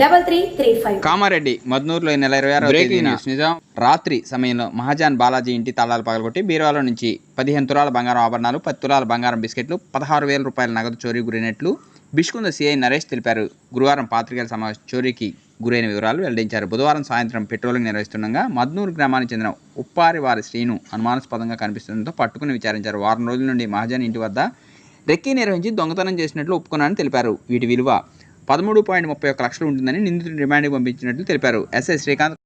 double three three five. Kamareddy మద్నూరులో ఈ నెల ఇరవై ఆరో తేదీన నిజాం రాత్రి సమయంలో మహాజాన్ బాలాజీ ఇంటి తాళాలు పగలగొట్టి బీరువాలో నుంచి పదిహేను తులాల బంగారం ఆభరణాలు పది తులాల బంగారం బిస్కెట్లు పదహారు వేల రూపాయల నగదు చోరీ గురైనట్లు బిష్కుంద సిఐ నరేష్ తెలిపారు. గురువారం పాత్రికేయుల సమావేశం చోరీకి గురైన వివరాలు వెల్లడించారు. బుధవారం సాయంత్రం పెట్రోలింగ్ నిర్వహిస్తుండగా మద్నూరు గ్రామానికి చెందిన ఉప్పారి వారి శ్రీను అనుమానాస్పదంగా కనిపిస్తుండటంతో పట్టుకుని విచారించారు. వారం రోజుల నుండి మహాజన్ ఇంటి వద్ద రెక్కీ నిర్వహించి దొంగతనం చేసినట్లు ఒప్పుకున్నారని తెలిపారు. వీటి విలువ పదమూడు పాయింట్ ముప్పై ఒక్క లక్షలు ఉంటుందని నిందితుడిని రిమాండ్కి పంపించినట్లు తెలిపారు. ఎస్ఐ శ్రీకాంత్